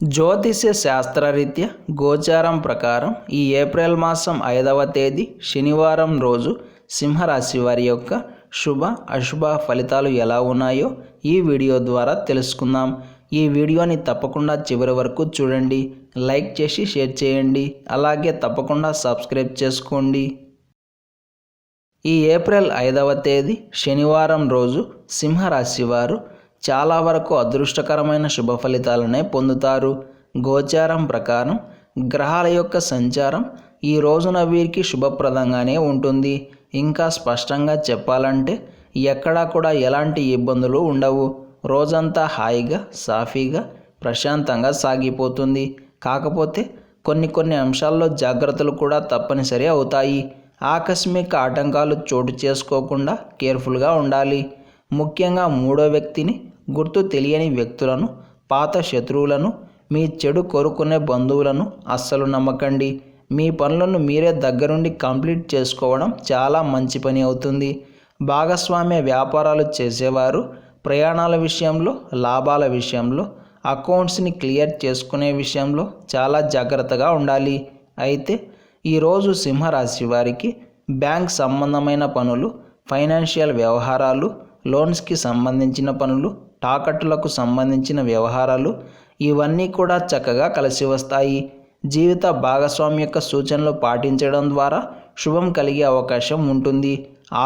జ్యోతిష్య శాస్త్రరీత్యా గోచారం ప్రకారం ఈ ఏప్రిల్ మాసం ఐదవ తేదీ శనివారం రోజు సింహరాశి వారి యొక్క శుభ అశుభ ఫలితాలు ఎలా ఉన్నాయో ఈ వీడియో ద్వారా తెలుసుకుందాం. ఈ వీడియోని తప్పకుండా చివరి వరకు చూడండి. లైక్ చేసి షేర్ చేయండి. అలాగే తప్పకుండా సబ్స్క్రైబ్ చేసుకోండి. ఈ ఏప్రిల్ ఐదవ తేదీ శనివారం రోజు సింహరాశి వారు చాలా వరకు అదృష్టకరమైన శుభ ఫలితాలనే పొందుతారు. గోచారం ప్రకారం గ్రహాల యొక్క సంచారం ఈ రోజున వీరికి శుభప్రదంగానే ఉంటుంది. ఇంకా స్పష్టంగా చెప్పాలంటే ఎక్కడా కూడా ఎలాంటి ఇబ్బందులు ఉండవు. రోజంతా హాయిగా సాఫీగా ప్రశాంతంగా సాగిపోతుంది. కాకపోతే కొన్ని కొన్ని అంశాల్లో జాగ్రత్తలు కూడా తప్పనిసరి అవుతాయి. ఆకస్మిక ఆటంకాలు చోటు చేసుకోకుండా కేర్ఫుల్గా ఉండాలి. ముఖ్యంగా మూడో వ్యక్తిని గుర్తు తెలియని వ్యక్తులను పాత శత్రువులను మీ చెడు కోరుకునే బంధువులను అస్సలు నమ్మకండి. మీ పనులను మీరే దగ్గరుండి కంప్లీట్ చేసుకోవడం చాలా మంచి పని అవుతుంది. భాగస్వామ్య వ్యాపారాలు చేసేవారు ప్రయాణాల విషయంలో లాభాల విషయంలో అకౌంట్స్ని క్లియర్ చేసుకునే విషయంలో చాలా జాగ్రత్తగా ఉండాలి. అయితే ఈరోజు సింహరాశి వారికి బ్యాంక్ సంబంధమైన పనులు ఫైనాన్షియల్ వ్యవహారాలు లోన్స్కి సంబంధించిన పనులు తాకట్టులకు సంబంధించిన వ్యవహారాలు ఇవన్నీ కూడా చక్కగా కలిసి వస్తాయి. జీవిత భాగస్వామి యొక్క సూచనలు పాటించడం ద్వారా శుభం కలిగే అవకాశం ఉంటుంది.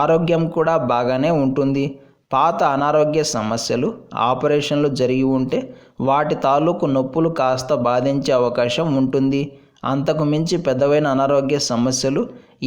ఆరోగ్యం కూడా బాగానే ఉంటుంది. పాత అనారోగ్య సమస్యలు ఆపరేషన్లు జరిగి ఉంటే వాటి తాలూకు నొప్పులు కాస్త బాధించే అవకాశం ఉంటుంది. అంతకు మించి పెద్దవైన అనారోగ్య సమస్యలు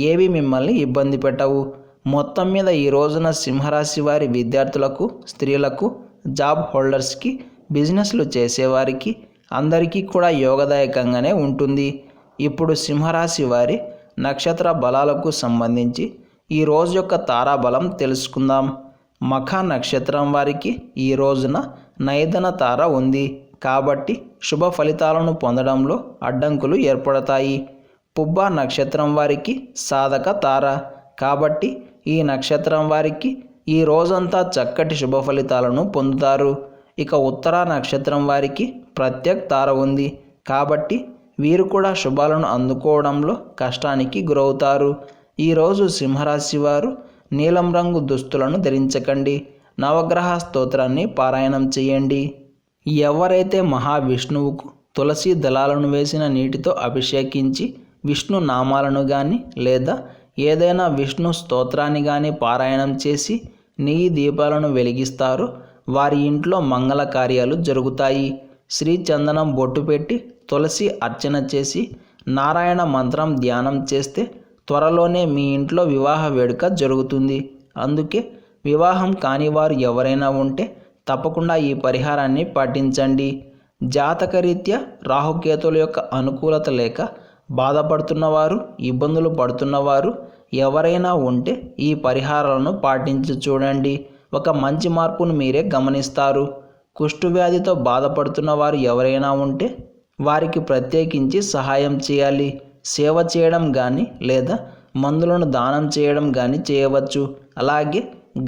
ఏవి మిమ్మల్ని ఇబ్బంది పెట్టవు. మొత్తం మీద ఈ రోజున సింహరాశి వారి విద్యార్థులకు స్త్రీలకు జాబ్ హోల్డర్స్కి బిజినెస్లు చేసేవారికి అందరికీ కూడా యోగదాయకంగానే ఉంటుంది. ఇప్పుడు సింహరాశి వారి నక్షత్ర బలాలకు సంబంధించి ఈ రోజు యొక్క తారాబలం తెలుసుకుందాం. మఖ నక్షత్రం వారికి ఈ రోజున నైదన తార ఉంది. కాబట్టి శుభ ఫలితాలను పొందడంలో అడ్డంకులు ఏర్పడతాయి. పుబ్బ నక్షత్రం వారికి సాధక తార. కాబట్టి ఈ నక్షత్రం వారికి ఈ రోజంతా చక్కటి శుభ ఫలితాలను పొందుతారు. ఇక ఉత్తర నక్షత్రం వారికి ప్రత్యేక తార ఉంది. కాబట్టి వీరు కూడా శుభాలను అందుకోవడంలో కష్టానికి గురవుతారు. ఈరోజు సింహరాశి వారు నీలం రంగు దుస్తులను ధరించకండి. నవగ్రహ స్తోత్రాన్ని పారాయణం చేయండి. ఎవరైతే మహావిష్ణువుకు తులసి దళాలను వేసిన నీటితో అభిషేకించి విష్ణు నామాలను కానీ లేదా ఏదైనా విష్ణు స్తోత్రాన్ని కానీ పారాయణం చేసి నెయ్యి దీపాలను వెలిగిస్తారు. వారి ఇంట్లో మంగళ కార్యాలు జరుగుతాయి. శ్రీ చందనం బొట్టు పెట్టి తులసి అర్చన చేసి నారాయణ మంత్రం ధ్యానం చేస్తే త్వరలోనే మీ ఇంట్లో వివాహ వేడుక జరుగుతుంది. అందుకే వివాహం కాని వారు ఎవరైనా ఉంటే తప్పకుండా ఈ పరిహారాన్ని పాటించండి. జాతకరీత్యా రాహుకేతుల యొక్క అనుకూలత లేక బాధపడుతున్నవారు ఇబ్బందులు పడుతున్నవారు ఎవరైనా ఉంటే ఈ పరిహారాలను పాటించి చూడండి. ఒక మంచి మార్పును మీరే గమనిస్తారు. కుష్ఠవ్యాధితో బాధపడుతున్న వారు ఎవరైనా ఉంటే వారికి ప్రత్యేకించి సహాయం చేయాలి. సేవ చేయడం కానీ లేదా మందులను దానం చేయడం కానీ చేయవచ్చు. అలాగే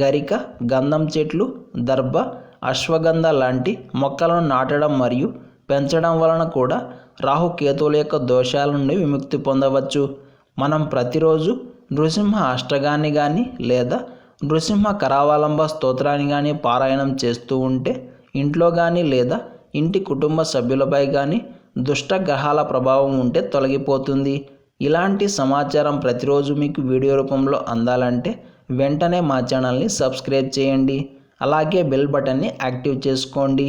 గరిక గంధం చెట్లు దర్భ అశ్వగంధ లాంటి మొక్కలను నాటడం మరియు పెంచడం వలన కూడా రాహుకేతువుల యొక్క దోషాల నుండి విముక్తి పొందవచ్చు. మనం ప్రతిరోజు నృసింహ అష్టగాన్ని కానీ లేదా నృసింహ కరావలంబ స్తోత్రాన్ని కానీ పారాయణం చేస్తూ ఉంటే ఇంట్లో కానీ లేదా ఇంటి కుటుంబ సభ్యులపై కానీ దుష్ట గ్రహాల ప్రభావం ఉంటే తొలగిపోతుంది. ఇలాంటి సమాచారం ప్రతిరోజు మీకు వీడియో రూపంలో అందాలంటే వెంటనే మా ఛానల్ని సబ్స్క్రైబ్ చేయండి. అలాగే బెల్ బటన్ని యాక్టివ్ చేసుకోండి.